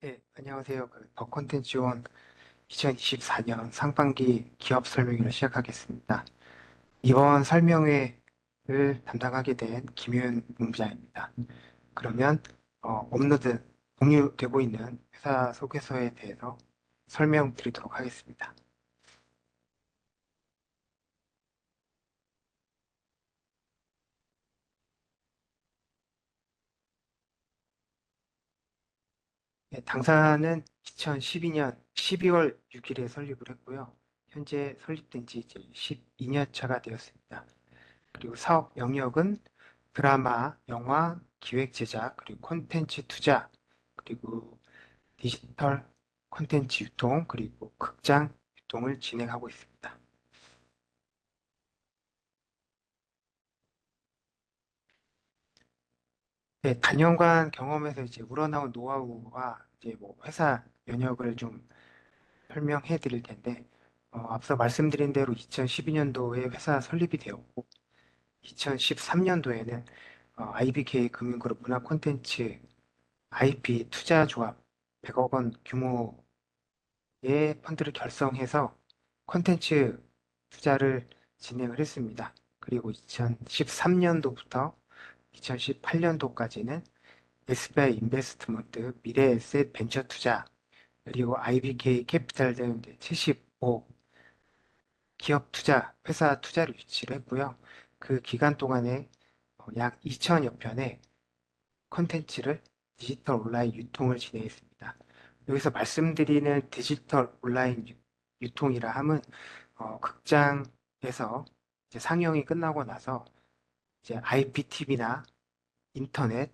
네, 안녕하세요. 그 더 콘텐츠 원 2024년 상반기 기업 설명회를 시작하겠습니다. 이번 설명회를 담당하게 된 김윤 본부장입니다. 그러면 어, 업로드 공유되고 있는 회사 소개서에 대해서 설명드리도록 하겠습니다. 당사는 2012년 12월 6일에 설립을 했고요. 현재 설립된 지 이제 12년 차가 되었습니다. 그리고 사업 영역은 드라마, 영화, 기획 제작, 그리고 콘텐츠 투자, 그리고 디지털 콘텐츠 유통, 그리고 극장 유통을 진행하고 있습니다. 네, 단연간 경험에서 이제 우러나온 노하우와 이제 뭐 회사 연역을 좀 설명해 드릴 텐데, 어, 앞서 말씀드린 대로 2012년도에 회사 설립이 되었고, 2013년도에는 IBK 금융그룹 문화 콘텐츠 IP 투자 조합 100억 원 규모의 펀드를 결성해서 콘텐츠 투자를 진행을 했습니다. 그리고 2013년도부터 2018년도까지는 SBI 인베스트먼트, 미래에셋 벤처 투자, 그리고 IBK 캐피탈 등 75 기업 투자, 회사 투자를 유치를 했고요. 그 기간 동안에 어, 약 2천여 편의 컨텐츠를 디지털 온라인 유통을 진행했습니다. 여기서 말씀드리는 디지털 온라인 유, 통이라 함은 어, 극장에서 상영이 끝나고 나서 이제 IPTV나 인터넷,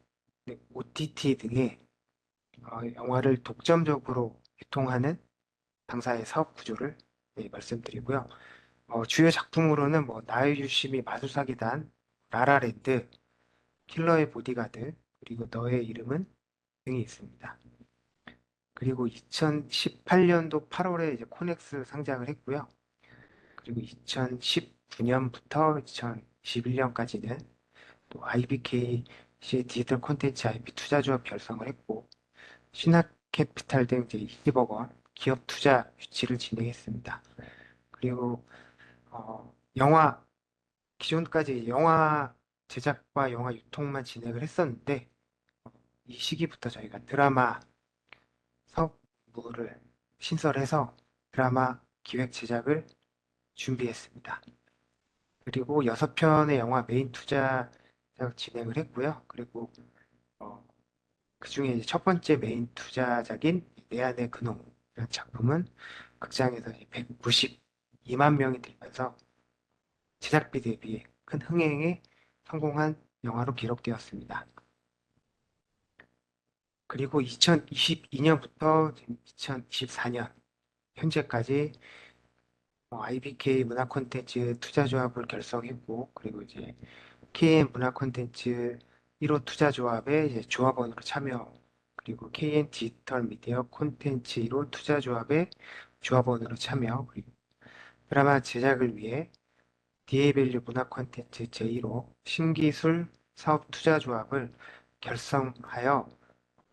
OTT 등의 어, 영화를 독점적으로 유통하는 당사의 사업 구조를 네, 말씀드리고요. 어, 주요 작품으로는 뭐 나의 유심히 마술사기단, 라라랜드, 킬러의 보디가드, 그리고 너의 이름은 등이 있습니다. 그리고 2018년도 8월에 이제 코넥스 상장을 했고요. 그리고 2019년부터 2021년까지는 또 IBK 디지털 콘텐츠 IP 투자 조합 결성을 했고 신학캐피탈 등 이제 20억 원 기업 투자 유치를 진행했습니다. 그리고 어, 영화 기존까지 영화 제작과 영화 유통만 진행을 했었는데 이 시기부터 저희가 드라마 사업부를 신설해서 드라마 기획 제작을 준비했습니다. 그리고 여섯 편의 영화 메인 투자 진행을 했고요. 그리고 어, 그 중에 첫 번째 메인 투자작인 내 안의 그놈이라는 작품은 극장에서 192만 명이 들면서 제작비 대비 큰 흥행에 성공한 영화로 기록되었습니다. 그리고 2022년부터 2024년 현재까지 IBK 문화 콘텐츠 투자조합을 결성했고 그리고 이제 KN 문화 콘텐츠 1호 투자조합의 조합원으로 참여 그리고 KN 디지털 미디어 콘텐츠 1호 투자조합의 조합원으로 참여 그리고 드라마 제작을 위해 디에밸류 문화 콘텐츠 제1호 신기술 사업 투자조합을 결성하여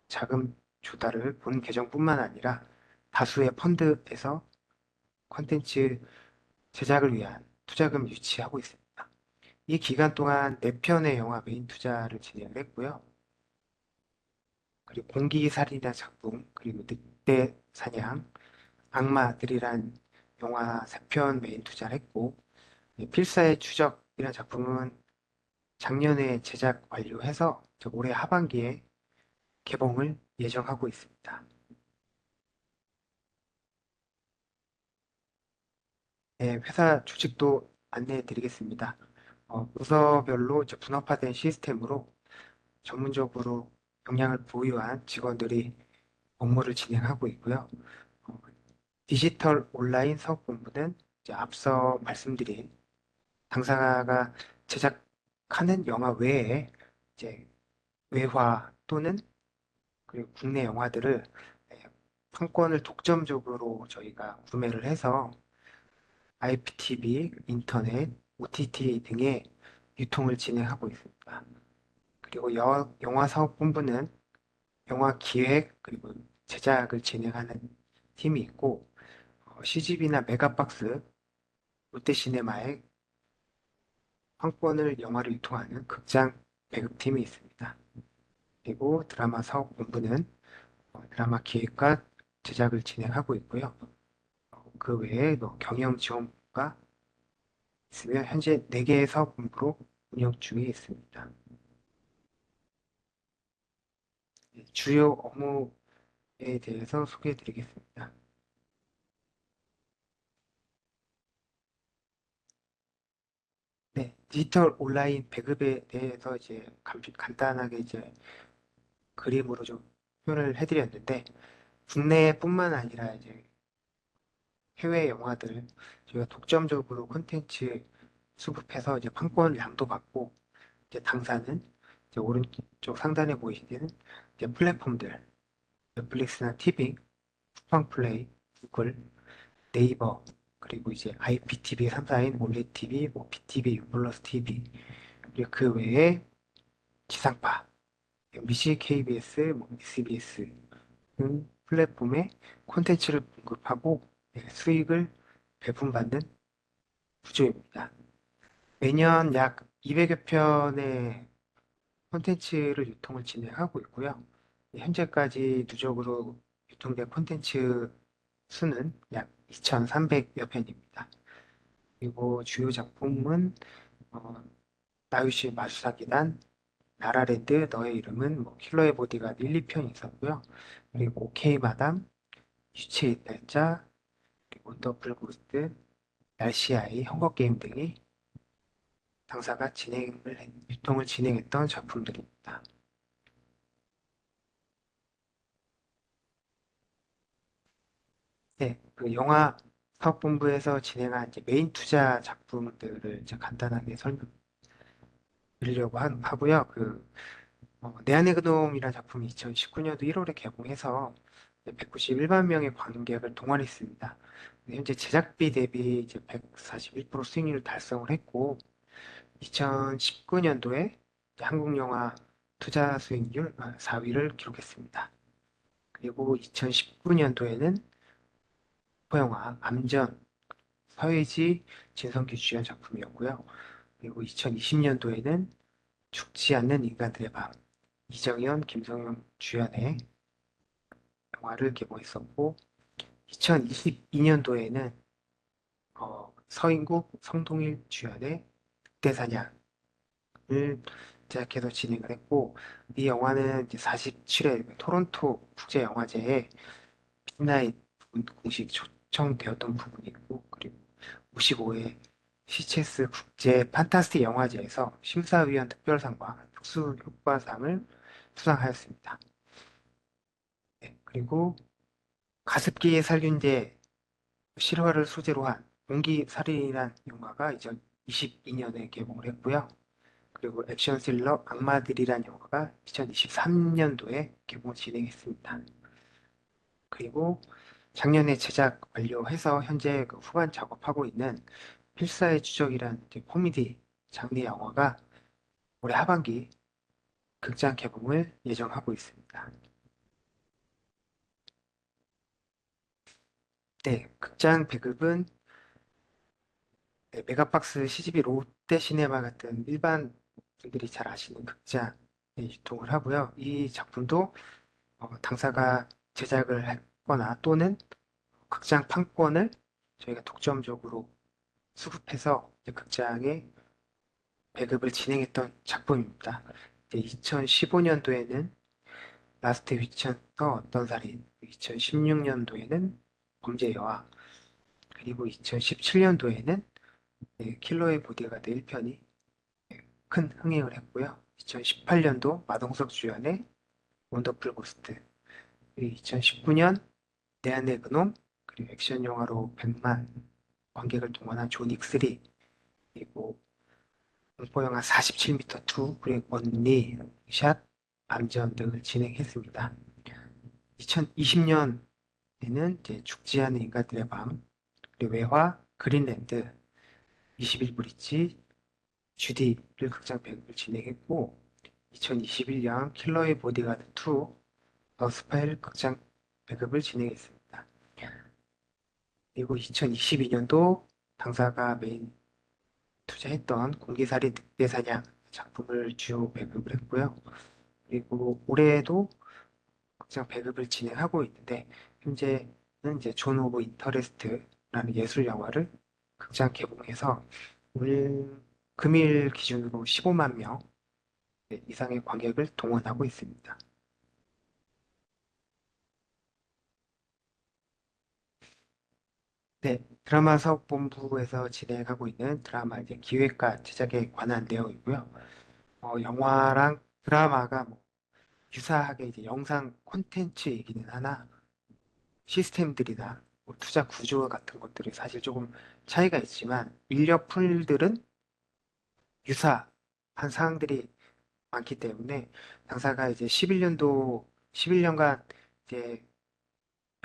자금 조달을 본 계정뿐만 아니라 다수의 펀드에서 콘텐츠 제작을 위한 투자금 유치하고 있습니다. 이 기간 동안 4편의 영화 메인 투자를 진행을 했고요. 그리고 공기살인이라는 작품, 그리고 늑대 사냥, 악마들이란 영화 3편 메인 투자를 했고, 필사의 추적이라는 작품은 작년에 제작 완료해서 올해 하반기에 개봉을 예정하고 있습니다. 네, 회사 조직도 안내해 드리겠습니다. 어, 부서별로 이제 분업화된 시스템으로 전문적으로 역량을 보유한 직원들이 업무를 진행하고 있고요. 어, 디지털 온라인 사업 본부는 이제 앞서 말씀드린 당사가 제작하는 영화 외에 이제 외화 또는 그리고 국내 영화들을 판권을 독점적으로 저희가 구매를 해서 IPTV, 인터넷, OTT 등의 유통을 진행하고 있습니다. 그리고 여, 영화 사업본부는 영화 기획 그리고 제작을 진행하는 팀이 있고 어, CGV나 메가박스, 롯데시네마의 황권을 영화를 유통하는 극장 배급팀이 있습니다. 그리고 드라마 사업 본부는 어, 드라마 기획과 제작을 진행하고 있고요. 어, 그 외에 뭐 경영 지원부가 있으며 현재 4개의 사업 본부로 운영 중에 있습니다. 네, 주요 업무에 대해서 소개해 드리겠습니다. 네, 디지털 온라인 배급에 대해서 이제 간, 간단하게 이제 그림으로 좀 표현을 해드렸는데 국내뿐만 아니라 이제 해외 영화들 저희가 독점적으로 콘텐츠 수급해서 이제 판권 량도 받고 이제 당사는 이제 오른쪽 상단에 보이시는 이제 플랫폼들 넷플릭스나 TV, 쿠팡플레이, 구글, 네이버 그리고 이제 IPTV 3사인 올레TV, 뭐 BTV, 유플러스 TV 그리고 그 외에 지상파 MBC, KBS, 뭐 SBS 등 플랫폼에 콘텐츠를 공급하고 네, 수익을 배분받는 구조입니다. 매년 약 200여 편의 콘텐츠를 유통을 진행하고 있고요. 현재까지 누적으로 유통된 콘텐츠 수는 약 2,300여 편입니다. 그리고 주요 작품은 어, 나유시 마수사기단, 나라랜드, 너의 이름은 뭐 킬러의 보디가드 1, 2편 있었고요. 그리고 오케이 마담, 유체의 날짜, 더블 고스트, 날씨아이, 헝거게임 등이 당사가 진행을, 했- 유통을 진행했던 작품들입니다. 네, 그 영화 사업본부에서 진행한 이제 메인 투자 작품들을 이제 간단하게 설명드리려고 하- 하고요. 그 어, 내 안의 그놈이라는 작품이 2019년도 1월에 개봉해서 191만 명의 관객을 동원했습니다. 현재 제작비 대비 이제 141% 수익률을 달성을 했고 2019년도에 한국 영화 투자 수익률 4위를 기록했습니다. 그리고 2019년도에는 호영화 암전 서예지 진성기 주연 작품이었고요. 그리고 2020년도에는 죽지 않는 인간들의 밤 이정현, 김성현 주연의 영화를 개봉했었고 2022년도에는 어, 서인국, 성동일 주연의 늑대사냥을 제작해서 진행을 했고 이 영화는 이제 47회 토론토 국제영화제에 빛나잇 공식 초청되었던 부분이 있고 그리고 55회 시체스 국제 판타스틱 영화제에서 심사위원 특별상과 특수효과상을 수상하였습니다. 네, 그리고 가습기의 살균제 실화를 소재로 한 공기살인이라는 영화가 2022년에 개봉을 했고요. 그리고 액션 스릴러 악마들이라는 영화가 2023년도에 개봉을 진행했습니다. 그리고 작년에 제작 완료해서 현재 그 후반 작업하고 있는 필사의 추적이란 코미디 장르 영화가 올해 하반기 극장 개봉을 예정하고 있습니다. 네, 극장 배급은 네, 메가박스 CGV 롯데 시네마 같은 일반 분들이 잘 아시는 극장에 유통을 하고요. 이 작품도 어, 당사가 제작을 했거나 또는 극장 판권을 저희가 독점적으로 수급해서 극장에 배급을 진행했던 작품입니다. 이제 2015년도에는 라스트 위치헌터 어떤 살인, 2016년도에는 범죄 여아, 그리고 2017년도에는 킬러의 보디가드 1편이 큰 흥행을 했고요. 2018년도 마동석 주연의 원더풀 고스트, 그리고 2019년 내 안의 그놈, 그리고 액션 영화로 100만 관객을 동원한 존윅 3, 그리고 공포 영화 47m 2, 그리고 언니, 샷, 암전 등을 진행했습니다. 2020년에 는 이제 죽지 않은 인간들의 밤, 그리고 외화, 그린랜드, 21브릿지, 주디를 극장 배급을 진행했고 2021년 킬러의 보디가드 2, 더 스파이를 극장 배급을 진행했습니다. 그리고 2022년도 당사가 메인 투자했던 공기살인 늑대사냥 작품을 주요 배급을 했고요. 그리고 올해에도 극장 배급을 진행하고 있는데 현재는 이제 존 오브 인터레스트라는 예술 영화를 극장 개봉해서 오늘 금일 기준으로 15만 명 이상의 관객을 동원하고 있습니다. 네, 드라마 사업본부에서 진행하고 있는 드라마 이제 기획과 제작에 관한 내용이고요. 어, 영화랑 드라마가 뭐 유사하게 이제 영상 콘텐츠 얘기는 하나 시스템들이나 뭐 투자 구조 같은 것들이 사실 조금 차이가 있지만 인력 풀들은 유사한 사항들이 많기 때문에 당사가 이제 11년도 11년간 이제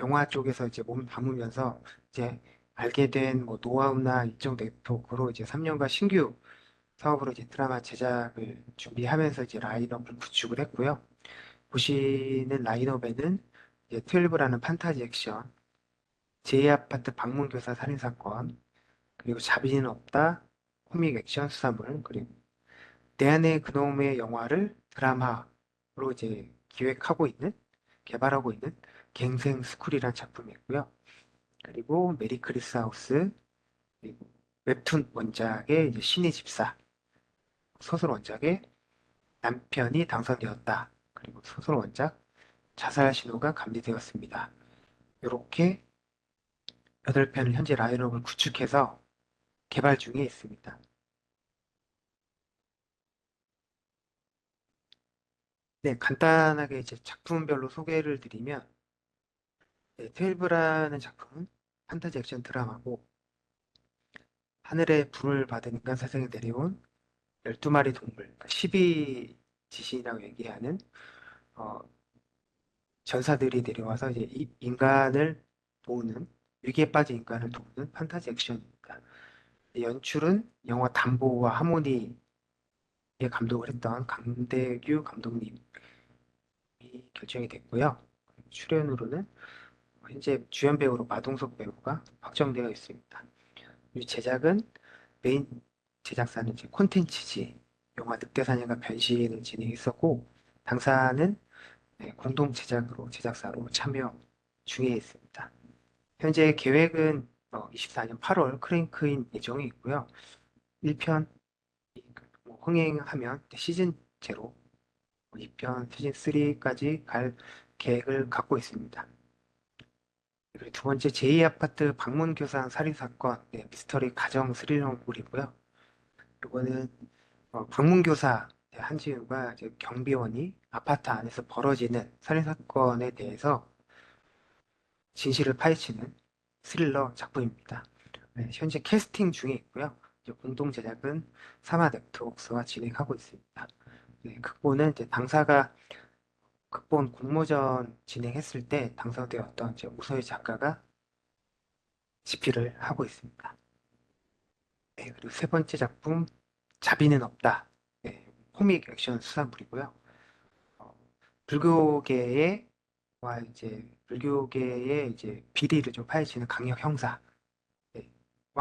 영화 쪽에서 이제 몸을 담으면서 이제 알게 된 뭐 노하우나 일정 네트워크로 이제 3년간 신규 사업으로 이제 드라마 제작을 준비하면서 이제 라인업을 구축을 했고요. 보시는 라인업에는 이제 12라는 판타지 액션, 제2아파트 방문교사 살인사건, 그리고 자비는 없다, 코믹 액션 수사물, 그리고 내 안의 그놈의 영화를 드라마로 이제 기획하고 있는, 개발하고 있는 갱생 스쿨이라는 작품이 있고요. 그리고 메리 크리스 하우스, 그리고 웹툰 원작의 신의 집사, 소설 원작의 남편이 당선되었다. 그리고 소설 원작 자살 신호가 감지되었습니다. 이렇게 8편을 현재 라인업을 구축해서 개발 중에 있습니다. 네, 간단하게 이제 작품별로 소개를 드리면 네, 12라는 작품은 판타지 액션 드라마고 하늘에 불을 받은 인간 사생에 내려온 12마리 동물, 12 지신이라고 얘기하는 어, 전사들이 내려와서 이제 이 인간을 도우는 위기에 빠진 인간을 도우는 판타지 액션입니다. 연출은 영화 담보와 하모니의 감독을 했던 강대규 감독님이 결정이 됐고요. 출연으로는 현재 주연 배우로 마동석 배우가 확정되어 있습니다. 이 제작은 메인 제작사는 이제 콘텐츠지 영화 늑대사냥과 변신을 진행했었고 당사는 네, 공동 제작으로 제작사로 참여 중에 있습니다. 현재 계획은 어, 24년 8월 크랭크인 예정이 있고요. 1편 뭐 흥행하면 시즌 제로 2편 시즌 3까지 갈 계획을 갖고 있습니다. 그리고 두 번째 제2아파트 방문교사 살인사건 네, 미스터리 가정 스릴러물이고요. 이거는 어, 방문교사 한지우가 이제 경비원이 아파트 안에서 벌어지는 살인사건에 대해서 진실을 파헤치는 스릴러 작품입니다. 네, 현재 캐스팅 중에 있고요. 공동 제작은 사마 넥트웍스와 진행하고 있습니다. 네, 극본은 당사가 극본 공모전 진행했을 때 당선되었던 이제 우서희 작가가 집필을 하고 있습니다. 네, 그리고 세 번째 작품 자비는 없다. 네, 코믹 액션 수사물이고요. 어, 불교계의 와 이제 불교계의 이제 비리를 좀 파헤치는 강력 형사와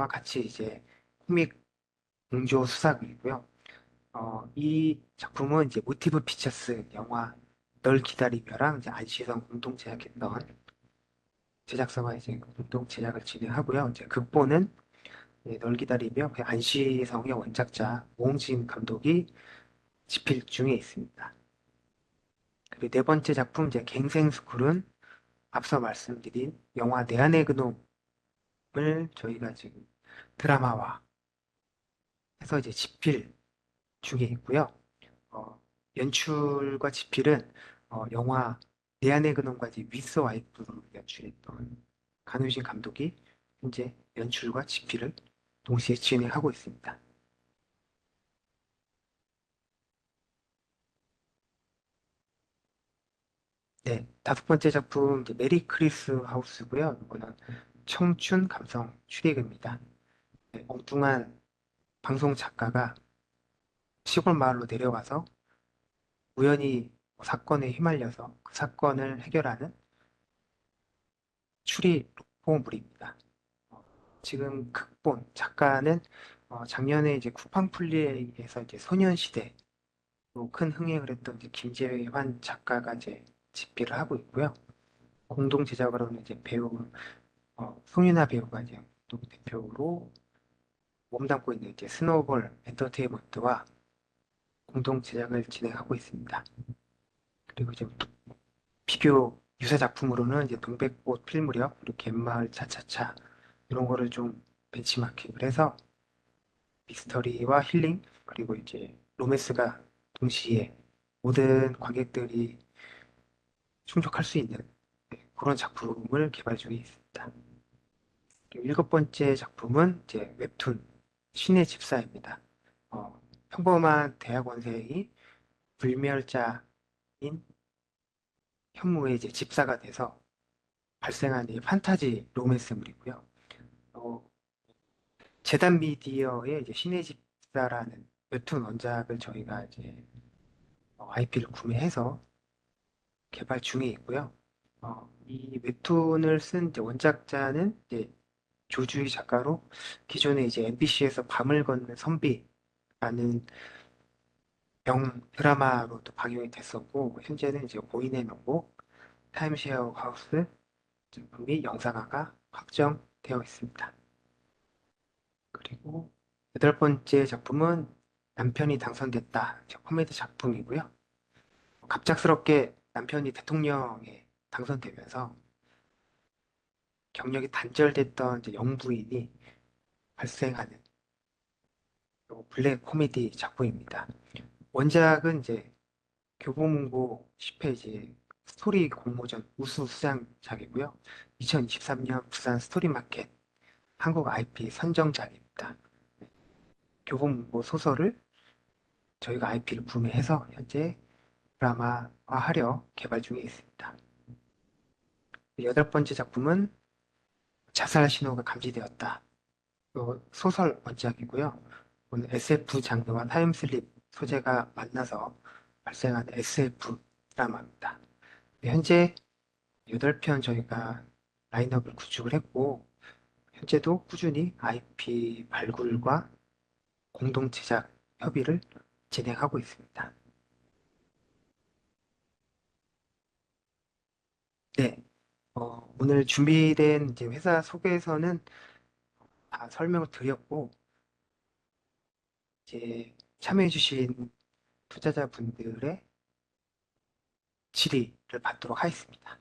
같이 이제 코믹 공조 수사물이고요. 어, 이 작품은 이제 모티브 피처스 영화 널 기다리며랑 이제 안시성 공동 제작했던 제작사와 이제 공동 제작을 진행하고요. 이제 극본은 네, 널 기다리며 그 안시성의 원작자 오홍진 감독이 집필 중에 있습니다. 그리고 네 번째 작품 이제 갱생스쿨은 앞서 말씀드린 영화 내 안의 그놈을 저희가 지금 드라마화 해서 이제 집필 중에 있고요. 어, 연출과 집필은 어, 영화 내 안의 그놈과 이제 위스 와이프로 연출했던 간우진 감독이 현재 연출과 집필을 동시에 진행하고 있습니다. 네, 다섯 번째 작품 메리 크리스 하우스고요. 이거는 청춘 감성 추리극입니다. 네, 엉뚱한 방송 작가가 시골 마을로 내려가서 우연히 사건에 휘말려서 그 사건을 해결하는 슈리 로포물입니다. 어, 지금 극본 작가는 어, 작년에 이제 쿠팡 플리에서 이제 소년시대로 큰 흥행을 했던 이제 김재환 작가가 이제 집필을 하고 있고요. 공동 제작으로는 이제 배우 어, 송윤아 배우가 이제 공동 대표로 몸담고 있는 이제 스노우볼 엔터테인먼트와 공동 제작을 진행하고 있습니다. 그리고 이제 또 비교 유사 작품으로는 이제 동백꽃 필무렵 그리고 갯마을 차차차 이런 거를 좀 벤치마킹을 해서 미스터리와 힐링 그리고 이제 로맨스가 동시에 모든 관객들이 충족할 수 있는 네, 그런 작품을 개발 중에 있습니다. 일곱 번째 작품은 이제 웹툰 신의 집사입니다. 어, 평범한 대학원생이 불멸자인 현무의 이제 집사가 돼서 발생한 이 판타지 로맨스물이고요. 어, 재단 미디어의 이제 신의 집사라는 웹툰 원작을 저희가 이제 IP를 구매해서 개발 중에 있고요. 어, 이 웹툰을 쓴 원작자는 이제 조주희 작가로 기존에 이제 MBC에서 밤을 걷는 선비라는 명 드라마로도 방영이 됐었고 현재는 이제 고인의 명곡 타임쉐어 하우스 작품이 영상화가 확정되어 있습니다. 그리고 여덟 번째 작품은 남편이 당선됐다 코미디 작품이고요. 갑작스럽게 남편이 대통령에 당선되면서 경력이 단절됐던 영부인이 발생하는 또 블랙 코미디 작품입니다. 원작은 이제 교보문고 10페이지 스토리 공모전 우수 수상작이고요. 2023년 부산 스토리마켓 한국 IP 선정작입니다. 교보문고 소설을 저희가 IP를 구매해서 현재 드라마화하려 개발 중에 있습니다. 여덟 번째 작품은 자살 신호가 감지되었다. 요 소설 원작이고요. 오늘 SF 장르와 타임슬립 소재가 만나서 발생한 SF 드라마입니다. 현재 8편 저희가 라인업을 구축을 했고, 현재도 꾸준히 IP 발굴과 공동 제작 협의를 진행하고 있습니다. 네, 어, 오늘 준비된 이제 회사 소개에서는 다 설명을 드렸고, 이제 참여해주신 투자자분들의 질의를 받도록 하겠습니다.